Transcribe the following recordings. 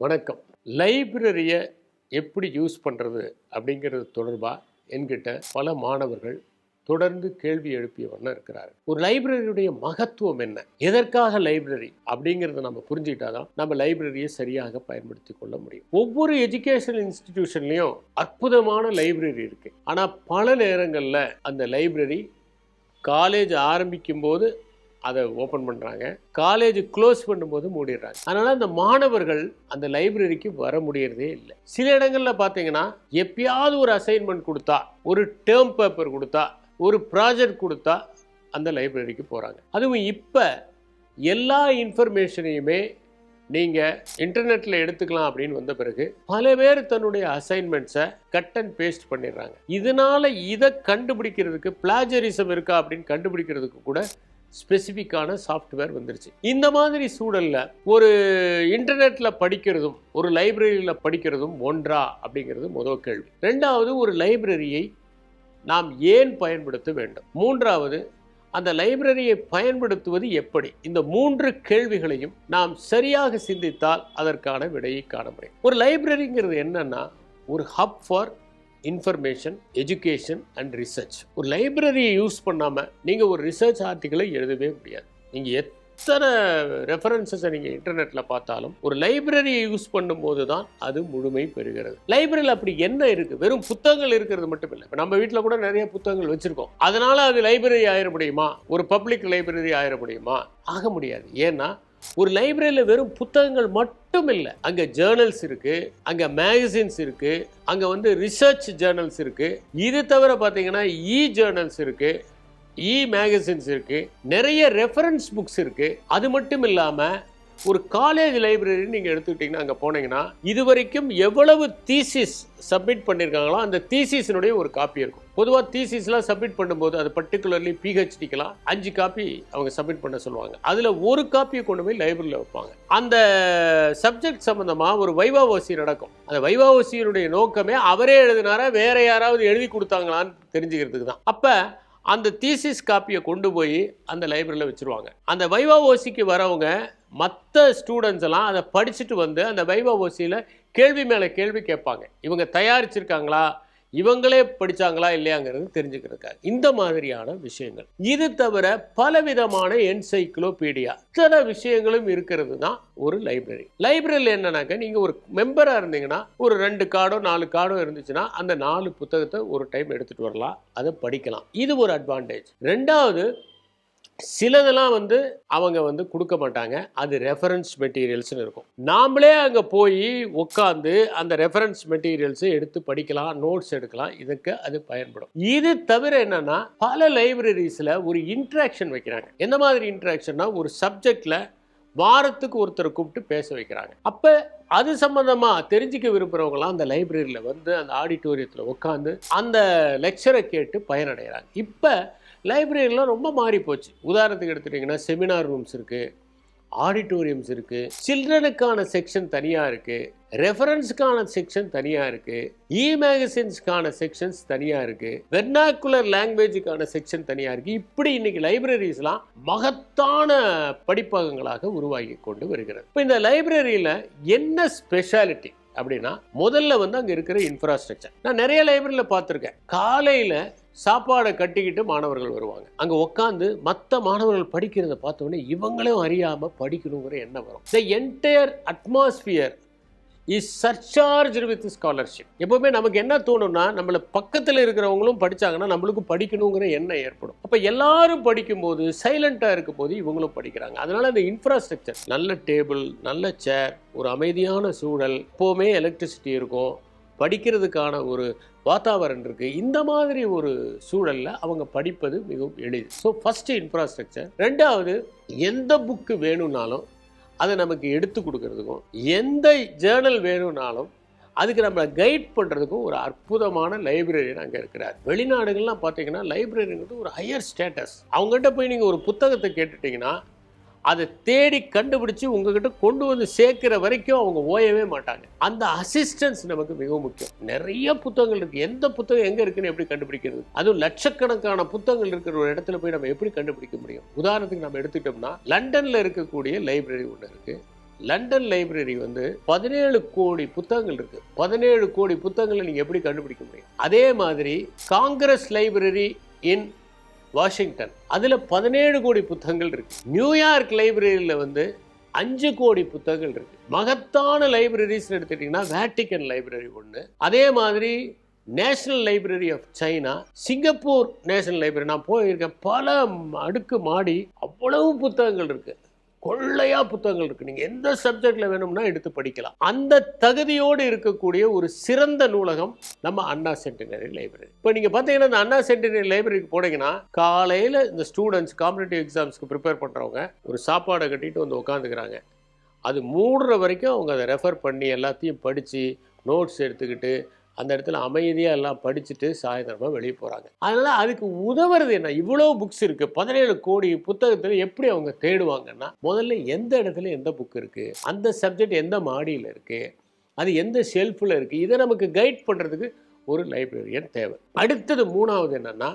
வணக்கம். லைப்ரரியை எப்படி யூஸ் பண்ணுறது அப்படிங்கிறது தொடர்பாக என்கிட்ட பல மாணவர்கள் தொடர்ந்து கேள்வி எழுப்பிய வண்ணம் இருக்கிறார் ஒரு லைப்ரரியுடைய மகத்துவம் என்ன? எதற்காக லைப்ரரி? அப்படிங்கிறத நம்ம புரிஞ்சுக்கிட்டாதான் நம்ம லைப்ரரியை சரியாக பயன்படுத்தி கொள்ள முடியும். ஒவ்வொரு எஜுகேஷனல் இன்ஸ்டிடியூஷன்லையும் அற்புதமான லைப்ரரி இருக்கு. ஆனால் பல நேரங்களில் அந்த லைப்ரரி காலேஜ் ஆரம்பிக்கும் போது அதை ஓப்பன் பண்ணுறாங்க காலேஜ் க்ளோஸ் பண்ணும்போது மூடிடுறாங்க. அதனால் அந்த மாணவர்கள் அந்த லைப்ரரிக்கு வர முடியறதே இல்லை. சில இடங்களில் பார்த்தீங்கன்னா எப்பயாவது ஒரு அசைன்மெண்ட் கொடுத்தா ஒரு டேர்ம் பேப்பர் கொடுத்தா ஒரு ப்ராஜெக்ட் கொடுத்தா அந்த லைப்ரரிக்கு போகிறாங்க அதுவும் இப்போ எல்லா இன்ஃபர்மேஷனையுமே நீங்கள் இன்டர்நெட்டில் எடுத்துக்கலாம் அப்படின்னு வந்த பிறகு பல பேர் தன்னுடைய அசைன்மெண்ட்ஸை கட் அண்ட் பேஸ்ட் பண்ணிடுறாங்க. இதனால் இதை கண்டுபிடிக்கிறதுக்கு பிளாஜரிசம் இருக்கா அப்படின்னு கண்டுபிடிக்கிறதுக்கு கூட ஸ்பெசிஃபிக்கான சாஃப்ட்வேர் வந்துருச்சு. இந்த மாதிரி சூழலில் ஒரு இன்டர்நெட்டில் படிக்கிறதும் ஒரு லைப்ரரியில் படிக்கிறதும் ஒன்றா அப்படிங்கிறது முதல் கேள்வி. ரெண்டாவது ஒரு லைப்ரரியை நாம் ஏன் பயன்படுத்த வேண்டும்? மூன்றாவது அந்த லைப்ரரியை பயன்படுத்துவது எப்படி? இந்த மூன்று கேள்விகளையும் நாம் சரியாக சிந்தித்தால் அதற்கான விடையை காண முடியும். ஒரு லைப்ரரிங்கிறது என்னன்னா ஒரு hub for information education and research ஒரு லைப்ரரியை யூஸ் பண்ணாமல் நீங்கள் ஒரு ரிசர்ச் ஆர்டிக்கலை எழுதவே முடியாது. நீங்கள் எத்தனை ரெஃபரன்சஸை நீங்கள் இன்டர்நெட்டில் பார்த்தாலும் ஒரு லைப்ரரியை யூஸ் பண்ணும்போது தான் அது முழுமை பெறுகிறது. லைப்ரரியில் அப்படி என்ன இருக்குது வெறும் புத்தகங்கள் இருக்கிறது மட்டும் இல்லை. இப்போ நம்ம வீட்டில் கூட நிறைய புத்தகங்கள் வச்சுருக்கோம். அதனால் அது லைப்ரரி ஆயிட முடியுமா? ஒரு பப்ளிக் லைப்ரரி ஆயிட முடியுமா? ஆக முடியாது. ஏன்னா ஒரு லைப்ரரியில் வெறும் புத்தகங்கள் மட்டும் இல்லை அங்கே ஜேர்னல்ஸ் இருக்குது அங்கே மேகசின்ஸ் இருக்குது அங்கே வந்து ரிசர்ச் ஜேர்னல்ஸ் இருக்குது இது தவிர பார்த்தீங்கன்னா இ ஜேர்னல்ஸ் இருக்குது இ மேகசின்ஸ் இருக்குது நிறைய ரெஃபரன்ஸ் புக்ஸ் இருக்குது அது மட்டும் இல்லாமல் ஒரு காலேஜ் லைப்ரரி நீங்கள் எடுத்துக்கிட்டிங்கன்னா அங்கே போனீங்கன்னா இது வரைக்கும் எவ்வளவு தீசிஸ் சப்மிட் பண்ணியிருக்காங்களோ அந்த தீசிஸினுடைய ஒரு காப்பி இருக்கும். பொதுவாக தீசிஸ்லாம் சப்மிட் பண்ணும்போது அது பர்டிகுலர்லி பிஹெச்டிக்கெலாம் அஞ்சு காப்பி அவங்க சப்மிட் பண்ண சொல்லுவாங்க. அதில் ஒரு காப்பியை கொண்டு போய் லைப்ரரியில் வைப்பாங்க. அந்த சப்ஜெக்ட் சம்மந்தமாக ஒரு வைவாவோசி நடக்கும். அந்த வைவாவோசியினுடைய நோக்கமே அவரே எழுதினாரா வேற யாராவது எழுதி கொடுத்தாங்களான்னு தெரிஞ்சுக்கிறதுக்கு தான். அப்போ அந்த தீசிஸ் காப்பியை கொண்டு போய் அந்த லைப்ரரியில் வச்சுருவாங்க. அந்த வைவா ஓசிக்கு வரவங்க மற்ற ஸ்டூடெண்ட்ஸ் எல்லாம் அதை படிச்சுட்டு வந்து அந்த வைவா ஓசியில் கேள்வி மேலே கேள்வி கேட்பாங்க. இவங்க தயாரிச்சிருக்காங்களா? இவங்களே படித்தாங்களா இல்லையாங்கிறது தெரிஞ்சுக்கிறதுக்காக. இந்த மாதிரியான விஷயங்கள். இது தவிர பலவிதமான என்சைக்ளோபீடியா இத்தனை விஷயங்களும் இருக்கிறது தான் ஒரு லைப்ரரி லைப்ரரியில் என்னன்னாக்க நீங்கள் ஒரு மெம்பராக இருந்தீங்கன்னா ஒரு ரெண்டு கார்டோ நாலு கார்டோ இருந்துச்சுன்னா அந்த நாலு புத்தகத்தை ஒரு டைம் எடுத்துகிட்டு வரலாம். அதை படிக்கலாம். இது ஒரு அட்வான்டேஜ் ரெண்டாவது சிலதெல்லாம் வந்து அவங்க வந்து கொடுக்க மாட்டாங்க. அது ரெஃபரன்ஸ் மெட்டீரியல்ஸ்னு இருக்கும். நாமளே அங்கே போய் உட்காந்து அந்த ரெஃபரன்ஸ் மெட்டீரியல்ஸை எடுத்து படிக்கலாம் நோட்ஸ் எடுக்கலாம். இதுக்கு அது பயன்படும். இது தவிர என்னன்னா பல லைப்ரரிஸில் ஒரு இன்ட்ராக்ஷன் வைக்கிறாங்க. எந்த மாதிரி இன்ட்ராக்ஷன்னா ஒரு சப்ஜெக்டில் வாரத்துக்கு ஒருத்தரை கூப்பிட்டு பேச வைக்கிறாங்க. அப்போ அது சம்மந்தமாக தெரிஞ்சுக்க விரும்புகிறவங்களாம் அந்த லைப்ரரியில் வந்து அந்த ஆடிட்டோரியத்தில் உட்காந்து அந்த லெக்சரை கேட்டு பயனடைகிறாங்க இப்போ லைப்ரரியெலாம் ரொம்ப மாறி போச்சு. உதாரணத்துக்கு எடுத்துட்டிங்கன்னா செமினார் ரூம்ஸ் இருக்குது ஆடிட்டோரியம்ஸ் இருக்குது சில்ட்ரனுக்கான செக்ஷன் தனியாக இருக்குது ரெஃபரன்ஸுக்கான செக்ஷன் தனியாக இருக்குது இ மேகசின்ஸ்க்கான செக்ஷன்ஸ் தனியாக இருக்குது வெர்னாக்குலர் லாங்குவேஜுக்கான செக்ஷன் தனியாக இருக்குது இப்படி இன்னைக்கு லைப்ரரிஸ்லாம் மகத்தான படிப்பகங்களாக உருவாகி கொண்டு வருகிறது. இப்போ இந்த லைப்ரரியில் என்ன ஸ்பெஷாலிட்டி அப்படின்னா முதல்ல வந்து அங்கே இருக்கிற இன்ஃப்ராஸ்ட்ரக்சர் நான் நிறைய லைப்ரரியில் பார்த்துருக்கேன். காலையில் சாப்பாடை கட்டிக்கிட்டு மாணவர்கள் வருவாங்க. அங்கே உட்காந்து மற்ற மாணவர்கள் படிக்கிறத பார்த்தோன்னே இவங்களும் அறியாமல் படிக்கணுங்கிற எண்ணம் வரும். The entire atmosphere is surcharge with scholarship எப்போவுமே நமக்கு என்ன தோணும்னா நம்மளை பக்கத்தில் இருக்கிறவங்களும் படிச்சாங்கன்னா நம்மளுக்கும் படிக்கணுங்கிற எண்ணம் ஏற்படும். அப்போ எல்லாரும் படிக்கும்போது சைலண்டாக இருக்கும்போது இவங்களும் படிக்கிறாங்க. அதனால் அந்த இன்ஃப்ராஸ்ட்ரக்சர் நல்ல டேபிள் நல்ல சேர் ஒரு அமைதியான சூழல் எப்போவுமே எலக்ட்ரிசிட்டி இருக்கும். படிக்கிறதுக்கான ஒரு வாத்தாவரணம் இருக்குது இந்த மாதிரி ஒரு சூழலில் அவங்க படிப்பது மிகவும் எளிது. ஸோ ஃபஸ்ட்டு இன்ஃப்ராஸ்ட்ரக்சர் ரெண்டாவது எந்த புக்கு வேணும்னாலும் அதை நமக்கு எடுத்து கொடுக்கறதுக்கும் எந்த ஜேர்னல் வேணும்னாலும் அதுக்கு நம்மளை கைட் பண்ணுறதுக்கும் ஒரு அற்புதமான லைப்ரரி அங்கே இருக்கிறார். வெளிநாடுகள்லாம் பார்த்தீங்கன்னா லைப்ரரிங்கிறது ஒரு ஹையர் ஸ்டேட்டஸ் அவங்ககிட்ட போய் நீங்கள் ஒரு புத்தகத்தை கேட்டுட்டிங்கன்னா அதை தேடி கண்டுபிடிச்சு உங்ககிட்ட கொண்டு வந்து சேர்க்கிற வரைக்கும் அவங்க ஓயவே மாட்டாங்க. அந்த அசிஸ்டன்ஸ் நமக்கு மிக முக்கியம். நிறைய புத்தகங்கள் இருக்கு. எந்த புத்தகம் எங்க இருக்குன்னு எப்படி கண்டுபிடிக்கிறது? அதுவும் லட்சக்கணக்கான புத்தகங்கள் இருக்கிற ஒரு இடத்துல போய் நம்ம எப்படி கண்டுபிடிக்க முடியும்? உதாரணத்துக்கு நம்ம எடுத்துக்கிட்டோம்னா லண்டன்ல இருக்கக்கூடிய லைப்ரரி ஒன்று இருக்கு. லண்டன் லைப்ரரி வந்து பதினேழு கோடி புத்தகங்கள் இருக்கு. பதினேழு கோடி புத்தகங்களை நீங்க எப்படி கண்டுபிடிக்க முடியும்? அதே மாதிரி காங்கிரஸ் லைப்ரரி இன் வாஷிங்டன். அதில் பதினேழு கோடி புத்தகங்கள் இருக்கு. நியூயார்க் லைப்ரரியில் வந்து அஞ்சு கோடி புத்தகங்கள் இருக்கு. மகத்தான லைப்ரரிஸ் எடுத்துட்டீங்கன்னா வேட்டிக்கன் லைப்ரரி ஒன்று அதே மாதிரி national library of China Singapore national library. நான் போயிருக்கேன். பல அடுக்கு மாடி அவ்வளவு புத்தகங்கள் இருக்குது கொள்ளையா புத்தகங்கள் இருக்கு. நீங்க எந்த சப்ஜெக்ட்ல வேணும்னா எடுத்து படிக்கலாம். அந்த தகுதியோடு இருக்கக்கூடிய ஒரு சிறந்த நூலகம் நம்ம அண்ணா சென்டினரி லைப்ரரி இப்போ நீங்க பார்த்தீங்கன்னா இந்த அண்ணா சென்டினரி லைப்ரரிக்கு போனீங்கன்னா காலையில இந்த ஸ்டூடெண்ட்ஸ் காம்படிட்டிவ் எக்ஸாம்ஸ்க்கு ப்ரிப்பேர் பண்றவங்க ஒரு சாப்பாடை கட்டிட்டு வந்து உட்காந்துக்கிறாங்க அது மூடுற வரைக்கும் அவங்க அதை ரெஃபர் பண்ணி எல்லாத்தையும் படித்து நோட்ஸ் எடுத்துக்கிட்டு அந்த இடத்துல அமைதியாக எல்லாம் படிச்சுட்டு சாயந்தரமாக வெளியே போகிறாங்க அதனால் அதுக்கு உதவுறது என்ன? இவ்வளோ புக்ஸ் இருக்குது பதினேழு கோடி புத்தகத்தில் எப்படி அவங்க தேடுவாங்கன்னா முதல்ல எந்த இடத்துல எந்த புக் இருக்குது அந்த சப்ஜெக்ட் எந்த மாடியில் இருக்குது அது எந்த ஷெல்ஃபில் இருக்குது இதை நமக்கு கைட் பண்ணுறதுக்கு ஒரு லைப்ரரியன் தேவை. அடுத்தது மூணாவது என்னென்னா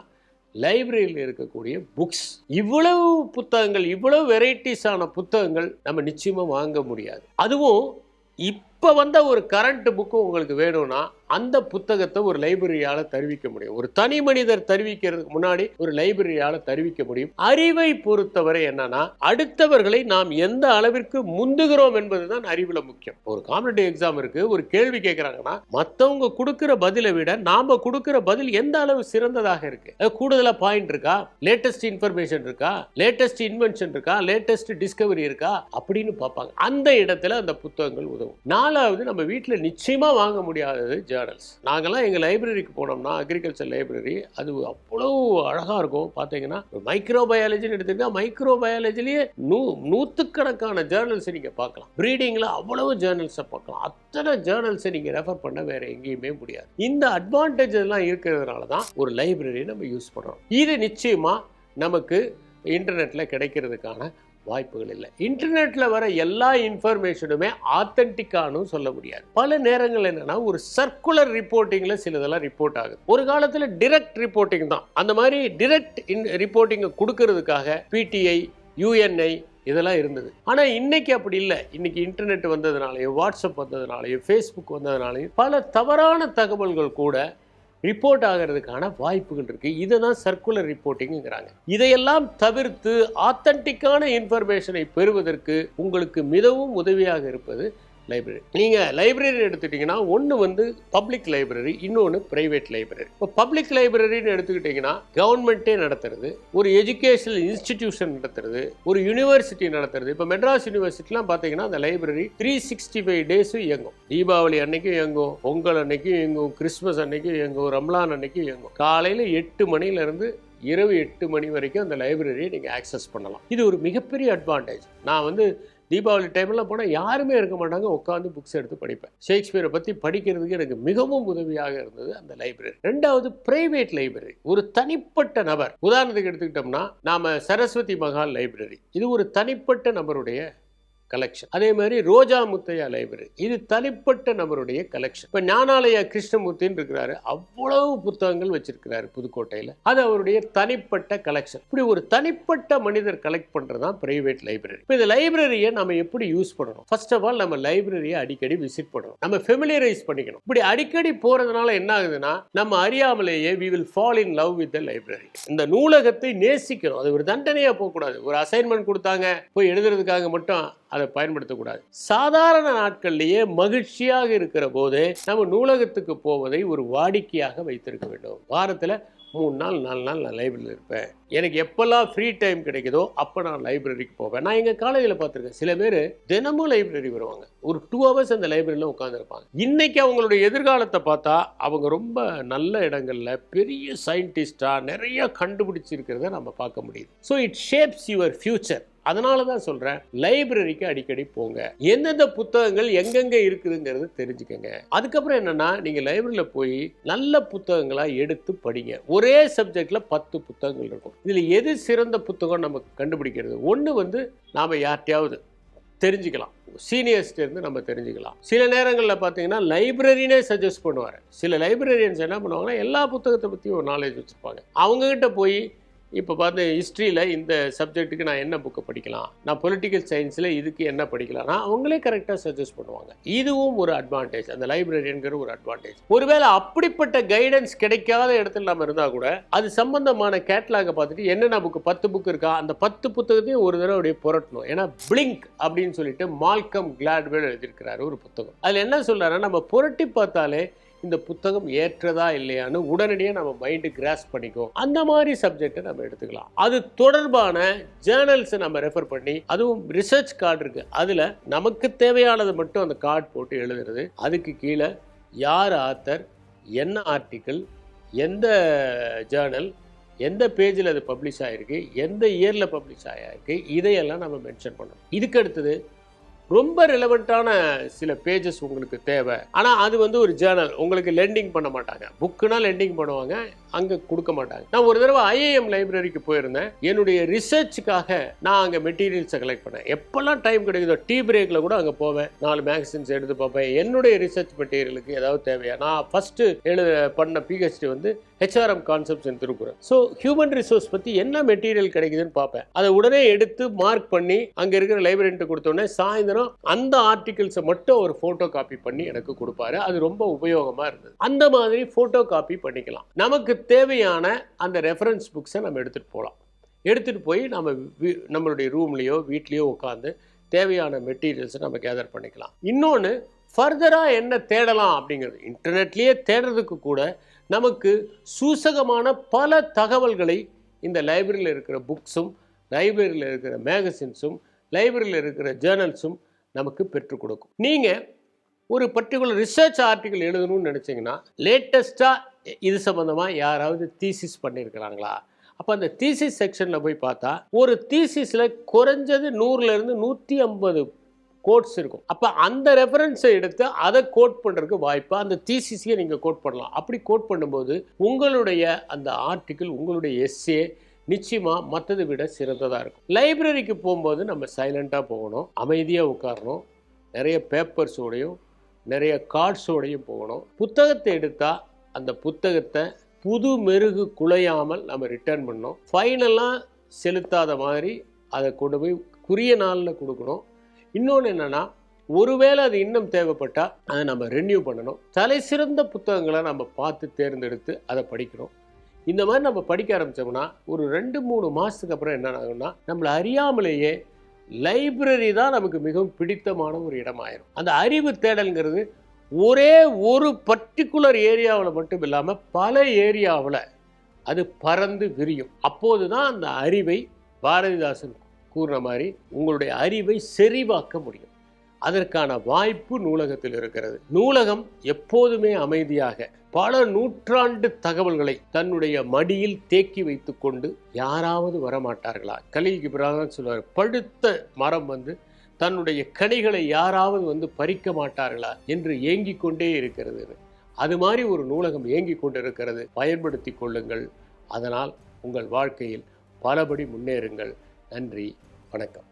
லைப்ரரியில் இருக்கக்கூடிய புக்ஸ் இவ்வளவு புத்தகங்கள் இவ்வளவு வெரைட்டிஸான புத்தகங்கள் நம்ம நிச்சயமாக வாங்க முடியாது. அதுவும் இப்போ வந்த ஒரு கரண்ட் புக்கு உங்களுக்கு வேணும்னா அந்த புத்தகத்தை ஒரு லைப்ரரியால் தெரிவிக்க முடியும். ஒரு தனி மனிதர் தெரிவிக்கிறதுக்கு முன்னாடி ஒரு லைப்ரரியால் தெரிவிக்க முடியும். அறிவை பொறுத்தவரை என்னன்னா அடுத்தவர்களை நாம் எந்த அளவிற்கு முந்துகிறோம் என்பதுதான் அறிவுல முக்கியம். ஒரு காம்படிட்டிவ் எக்ஸாம் இருக்கு ஒரு கேள்வி கேட்குறாங்கன்னா மற்றவங்க கொடுக்குற பதிலை விட நாம கொடுக்குற பதில் எந்த அளவு சிறந்ததாக இருக்கு? கூடுதலாக கூடுதலா பாயிண்ட் இருக்கா? லேட்டஸ்ட் இன்ஃபர்மேஷன் இருக்கா? லேட்டஸ்ட் இன்வென்ஷன் இருக்கா? லேட்டஸ்ட் டிஸ்கவரி இருக்கா? அப்படின்னு பார்ப்பாங்க. அந்த இடத்துல அந்த புத்தகங்கள் உதவும். நாலாவது நம்ம வீட்டில் நிச்சயமா வாங்க முடியாதது ஜேர்னல்ஸ் நாங்கெல்லாம் எங்கள் லைப்ரரிக்கு போனோம்னா அக்ரிகல்ச்சர் லைப்ரரி அது அவ்வளோ அழகாக இருக்கும். பார்த்தீங்கன்னா மைக்ரோ பயாலஜின்னு எடுத்துக்கிட்டா மைக்ரோ பயாலஜிலேயே நூ நூற்றுக்கணக்கான ஜேர்னல்ஸை நீங்கள் பார்க்கலாம். ப்ரீடிங்கில் அவ்வளவு ஜேர்னல்ஸை பார்க்கலாம். அத்தனை ஜேர்னல்ஸை நீங்கள் ரெஃபர் பண்ண வேற எங்கேயுமே முடியாது. இந்த அட்வான்டேஜ் எல்லாம் இருக்கிறதுனால தான் ஒரு லைப்ரரி நம்ம யூஸ் பண்ணுறோம் இது நிச்சயமாக நமக்கு இன்டர்நெட்டில் கிடைக்கிறதுக்கான வாய்ப்புகள் இல்லை. இன்டர்நெட்டில் வர எல்லா இன்ஃபர்மேஷனுமே ஆத்தென்டிக்கானு சொல்ல முடியாது. பல நேரங்கள் என்னென்னா ஒரு சர்க்குலர் ரிப்போர்ட்டிங்கில் சிலதெல்லாம் ரிப்போர்ட் ஆகுது. ஒரு காலத்தில் டிரெக்ட் ரிப்போர்ட்டிங் தான். அந்த மாதிரி டிரெக்ட் இன் ரிப்போர்ட்டிங்கை கொடுக்கறதுக்காக பிடிஐ யூஎன்ஐ இதெல்லாம் இருந்தது. ஆனால் இன்னைக்கு அப்படி இல்லை. இன்னைக்கு இன்டர்நெட் வந்ததுனாலையும் வாட்ஸ்அப் வந்ததுனாலையும் ஃபேஸ்புக் வந்ததுனாலையும் பல தவறான தகவல்கள் கூட ரிப்போர்ட் ஆகிறதுக்கான வாய்ப்புகள் இருக்குது இதை தான் சர்க்குலர் ரிப்போர்ட்டிங்கிறாங்க இதையெல்லாம் தவிர்த்து ஆத்தன்டிக்கான இன்ஃபர்மேஷனை பெறுவதற்கு உங்களுக்கு மிகவும் உதவியாக இருப்பது லைப்ரரி நீங்கள் லைப்ரரி எடுத்துக்கிட்டிங்கன்னா ஒன்று வந்து பப்ளிக் லைப்ரரி இன்னொன்று ப்ரைவேட் லைப்ரரி இப்போ பப்ளிக் லைப்ரரின்னு எடுத்துக்கிட்டிங்கன்னா கவர்மெண்ட்டே நடத்துறது ஒரு எஜுகேஷனல் இன்ஸ்டிடியூஷன் நடத்துறது ஒரு யூனிவர்சிட்டி நடத்துறது. இப்போ மெட்ராஸ் யூனிவர்சிட்டிலாம் பார்த்தீங்கன்னா அந்த லைப்ரரி த்ரீ சிக்ஸ்டி ஃபைவ் டேஸும் இயங்கும். தீபாவளி அன்னைக்கும் இயங்கும் பொங்கல் அன்னைக்கும் இயங்கும் கிறிஸ்மஸ் அன்னைக்கும் இயங்கும் ரம்லான் அன்னைக்கும் இயங்கும். காலையில் எட்டு மணிலேருந்து இரவு எட்டு மணி வரைக்கும் அந்த லைப்ரரியை நீங்கள் ஆக்சஸ் பண்ணலாம். இது ஒரு மிகப்பெரிய அட்வான்டேஜ் நான் வந்து தீபாவளி டைமில் போனால் யாருமே இருக்க மாட்டாங்க உட்காந்து புக்ஸ் எடுத்து படிப்பேன். ஷேக்ஸ்பியரை பற்றி படிக்கிறதுக்கு எனக்கு மிகவும் உதவியாக இருந்தது அந்த லைப்ரரி ரெண்டாவது பிரைவேட் லைப்ரரி ஒரு தனிப்பட்ட நபர். உதாரணத்துக்கு எடுத்துக்கிட்டோம்னா நாம சரஸ்வதி மகால் லைப்ரரி இது ஒரு தனிப்பட்ட நபருடைய கலெக்ஷன் அதே மாதிரி ரோஜா முத்தையா லைப்ரரி இது தனிப்பட்ட நபருடைய கலெக்ஷன் இப்போ ஞானாலயா கிருஷ்ணமூர்த்தின்னு இருக்கிறாரு. அவ்வளவு புத்தகங்கள் வச்சிருக்கிறாரு புதுக்கோட்டையில். அது அவருடைய தனிப்பட்ட கலெக்ஷன் இப்படி ஒரு தனிப்பட்ட மனிதர் கலெக்ட் பண்ணுறது தான் பிரைவேட் லைப்ரரி இப்போ இந்த லைப்ரரியை நம்ம எப்படி யூஸ் பண்ணணும்? ஃபர்ஸ்ட் ஆஃப் ஆல் நம்ம லைப்ரரியை அடிக்கடி விசிட் பண்ணணும். நம்ம ஃபெமிலியரைஸ் பண்ணிக்கணும். இப்படி அடிக்கடி போகிறதுனால என்ன ஆகுதுன்னா நம்ம அறியாமலேயே we will fall in love with the library இந்த நூலகத்தை நேசிக்கணும் அது ஒரு தண்டனையாக போகக்கூடாது. ஒரு அசைன்மெண்ட் கொடுத்தாங்க போய் எழுதுறதுக்காக மட்டும் அதை பயன்படுத்தக்கூடாது. சாதாரண நாட்கள்லேயே மகிழ்ச்சியாக இருக்கிற போது நம்ம நூலகத்துக்கு போவதை ஒரு வாடிக்கையாக வைத்திருக்க வேண்டும். வாரத்தில் மூணு நாள் நாலு நாள் நான் லைப்ரரியில் இருப்பேன். எனக்கு எப்போல்லாம் ஃப்ரீ டைம் கிடைக்குதோ அப்போ நான் லைப்ரரிக்கு போவேன். நான் எங்கள் காலேஜில் பார்த்துருக்கேன். சில பேர் தினமும் லைப்ரரி வருவாங்க. ஒரு டூ ஹவர்ஸ் அந்த லைப்ரரியில் உட்காந்துருப்பாங்க இன்றைக்கி அவங்களுடைய எதிர்காலத்தை பார்த்தா அவங்க ரொம்ப நல்ல இடங்களில் பெரிய சயின்டிஸ்டாக நிறைய கண்டுபிடிச்சிருக்கிறத நம்ம பார்க்க முடியுது. So it shapes your future அதனால தான் சொல்கிறேன் லைப்ரரிக்கு அடிக்கடி போங்க. எந்தெந்த புத்தகங்கள் எங்கெங்கே இருக்குதுங்கிறது தெரிஞ்சுக்கங்க. அதுக்கப்புறம் என்னன்னா நீங்கள் லைப்ரரியில் போய் நல்ல புத்தகங்களாக எடுத்து படிங்க. ஒரே சப்ஜெக்டில் பத்து புத்தகங்கள் இருக்கும். இதில் எது சிறந்த புத்தகம் நம்ம கண்டுபிடிக்கிறது? ஒன்று வந்து நாம் யார்கிட்டையாவது தெரிஞ்சுக்கலாம். சீனியர்ஸ்டேருந்து நம்ம தெரிஞ்சுக்கலாம். சில நேரங்களில் பார்த்தீங்கன்னா லைப்ரரினே சஜஸ்ட் பண்ணுவார். சில லைப்ரரியன்ஸ் என்ன பண்ணுவாங்கன்னா எல்லா புத்தகத்தை பற்றியும் ஒரு நாலேஜ் வச்சுருப்பாங்க அவங்ககிட்ட போய் இப்போ பார்த்து ஹிஸ்ட்ரியில் இந்த சப்ஜெக்ட்டுக்கு நான் என்ன புக்கை படிக்கலாம்? நான் பொலிட்டிக்கல் சயின்ஸில் இதுக்கு என்ன படிக்கலாம்னா அவங்களே கரெக்டாக சஜஸ்ட் பண்ணுவாங்க. இதுவும் ஒரு அட்வான்டேஜ் அந்த லைப்ரரியன்கிற ஒரு அட்வான்டேஜ் ஒருவேளை அப்படிப்பட்ட கைடன்ஸ் கிடைக்காத இடத்துல நம்ம இருந்தால் கூட அது சம்பந்தமான கேட்லாகை பார்த்துட்டு என்னென்ன புக்கு பத்து புக்கு இருக்கா அந்த பத்து புத்தகத்தையும் ஒரு தடவை அப்படியே புரட்டணும். ஏன்னா பிளிங்க் அப்படின்னு சொல்லிட்டு மால்கம் கிளாட்வேல் எழுதியிருக்கிறார் ஒரு புத்தகம். அதில் என்ன சொல்கிறாருன்னா நம்ம புரட்டி பார்த்தாலே இந்த புத்தகம் ஏற்றதா இல்லையான்னு உடனடியாக நம்ம மைண்டு கிராஸ் பண்ணிக்கும் அந்த மாதிரி சப்ஜெக்டை நம்ம எடுத்துக்கலாம். அது தொடர்பான ஜேர்னல்ஸை நம்ம ரெஃபர் பண்ணி அதுவும் ரிசர்ச் கார்டு இருக்குது அதில் நமக்கு தேவையானதை மட்டும் அந்த கார்டு போட்டு எழுதுறது. அதுக்கு கீழே யார் ஆத்தர் என்ன ஆர்டிக்கிள் எந்த ஜேர்னல் எந்த பேஜில் அது பப்ளிஷ் ஆகிருக்கு எந்த இயரில் பப்ளிஷ் ஆகிருக்கு இதையெல்லாம் நம்ம மென்ஷன் பண்ணணும். இதுக்கு அடுத்தது ரொம்ப ரிலவெண்ட்டான சில பேஜஸ் உங்களுக்கு தேவை. ஆனால் அது வந்து ஒரு ஜேர்னல் உங்களுக்கு லெண்டிங் பண்ண மாட்டாங்க. புக்குனா லெண்டிங் பண்ணுவாங்க. அங்கே கொடுக்க மாட்டாங்க. நான் ஒரு தடவை ஐஏஎம் லைப்ரரிக்கு போயிருந்தேன். என்னுடைய ரிசர்ச்சுக்காக நான் அங்கே மெட்டீரியல்ஸை கலெக்ட் பண்ணேன். எப்போல்லாம் டைம் கிடைக்குதோ டீ பிரேக்கில் கூட அங்கே போவேன். நாலு மேகசின்ஸ் எடுத்து பார்ப்பேன். என்னுடைய ரிசர்ச் மெட்டீரியலுக்கு ஏதாவது தேவையா? நான் ஃபஸ்ட்டு எழுத பண்ண பிஹெச்டி வந்து HRM concepts in Thirukkural so human resource பற்றி என்ன மெட்டீரியல் கிடைக்குதுன்னு பார்ப்பேன். அதை உடனே எடுத்து மார்க் பண்ணி அங்கே இருக்கிற லைப்ரரின்ட்டு கொடுத்தோடனே சாயந்தரம் அந்த ஆர்டிகிள்ஸை மட்டும் ஒரு ஃபோட்டோ காப்பி பண்ணி எனக்கு கொடுப்பாரு. அது ரொம்ப உபயோகமாக இருந்தது. அந்த மாதிரி ஃபோட்டோ காப்பி பண்ணிக்கலாம். நமக்கு தேவையான அந்த ரெஃபரன்ஸ் புக்ஸை நம்ம எடுத்துகிட்டு போகலாம். எடுத்துகிட்டு போய் நம்ம நம்மளுடைய ரூம்லேயோ வீட்லேயோ உட்காந்து தேவையான மெட்டீரியல்ஸை நம்ம கேதர் பண்ணிக்கலாம். இன்னொன்று ஃபர்தராக என்ன தேடலாம் அப்படிங்கிறது. இன்டர்நெட்லேயே தேடுறதுக்கு கூட நமக்கு சூசகமான பல தகவல்களை இந்த லைப்ரரியில் இருக்கிற புக்ஸும் லைப்ரரியில் இருக்கிற மேகசின்ஸும் லைப்ரரியில் இருக்கிற ஜேர்னல்ஸும் நமக்கு பெற்றுக் கொடுக்கும். நீங்கள் ஒரு பர்டிகுலர் ரிசர்ச் ஆர்டிக்கல் எழுதணும்னு நினச்சிங்கன்னா லேட்டஸ்ட்டாக இது சம்மந்தமாக யாராவது தீசிஸ் பண்ணியிருக்கிறாங்களா? அப்போ அந்த தீசிஸ் செக்ஷனில் போய் பார்த்தா ஒரு தீசிஸில் குறைஞ்சது நூறுலேருந்து நூற்றி ஐம்பது கோட்ஸ் இருக்கும். அப்போ அந்த ரெஃபரன்ஸை எடுத்து அதை கோட் பண்ணுறதுக்கு வாய்ப்பு அந்த தீசிஸையே நீங்கள் கோட் பண்ணலாம். அப்படி கோட் பண்ணும்போது உங்களுடைய அந்த ஆர்டிக்கிள் உங்களுடைய எஸ்ஸே நிச்சயமாக மற்றதை விட சிறந்ததாக இருக்கும். லைப்ரரிக்கு போகும்போது நம்ம சைலண்ட்டாக போகணும் அமைதியாக உட்காரணும் நிறைய பேப்பர்ஸோடையும் நிறைய கார்ட்ஸோடையும் போகணும். புத்தகத்தை எடுத்தால் அந்த புத்தகத்தை புது மெருகு குலையாமல் நம்ம ரிட்டர்ன் பண்ணோம் ஃபைனலாக செலுத்தாத மாதிரி அதை கொண்டு போய் குறிய நாளில் கொடுக்கணும். இன்னொன்று என்னென்னா ஒருவேளை அது இன்னும் தேவைப்பட்டால் அதை நம்ம ரெனியூ பண்ணணும். தலை சிறந்த புத்தகங்களை நம்ம பார்த்து தேர்ந்தெடுத்து அதை படிக்கணும் இந்த மாதிரி நம்ம படிக்க ஆரம்பித்தோம்னா ஒரு ரெண்டு மூணு மாதத்துக்கு அப்புறம் என்ன ஆகும்னா நம்மளை அறியாமலேயே லைப்ரரி தான் நமக்கு மிகவும் பிடித்தமான ஒரு இடமாயிரும். அந்த அறிவு தேடல்ங்கிறது ஒரே ஒரு பர்டிகுலர் ஏரியாவில் மட்டும் இல்லாமல் பல ஏரியாவில் அது பறந்து விரியும். அப்போது தான் அந்த அறிவை பாரதிதாசன் கூறின மாதிரி உங்களுடைய அறிவை செறிவாக்க முடியும். அதற்கான வாய்ப்பு நூலகத்தில் இருக்கிறது. நூலகம் எப்போதுமே அமைதியாக பல நூற்றாண்டு தகவல்களை தன்னுடைய மடியில் தேக்கி வைத்துக்கொண்டு யாராவது வரமாட்டார்களா? கலீல் கிப்ரான் சொல்வார் படுத்த மரம் வந்து தன்னுடைய கனிகளை யாராவது வந்து பறிக்க மாட்டார்களா? என்று ஏங்கிக் கொண்டே இருக்கிறது அது மாதிரி ஒரு நூலகம் ஏங்கிக் கொண்டிருக்கிறது. பயன்படுத்தி கொள்ளுங்கள். அதனால் உங்கள் வாழ்க்கையில் பலபடி முன்னேறுங்கள். நன்றி. வணக்கம்.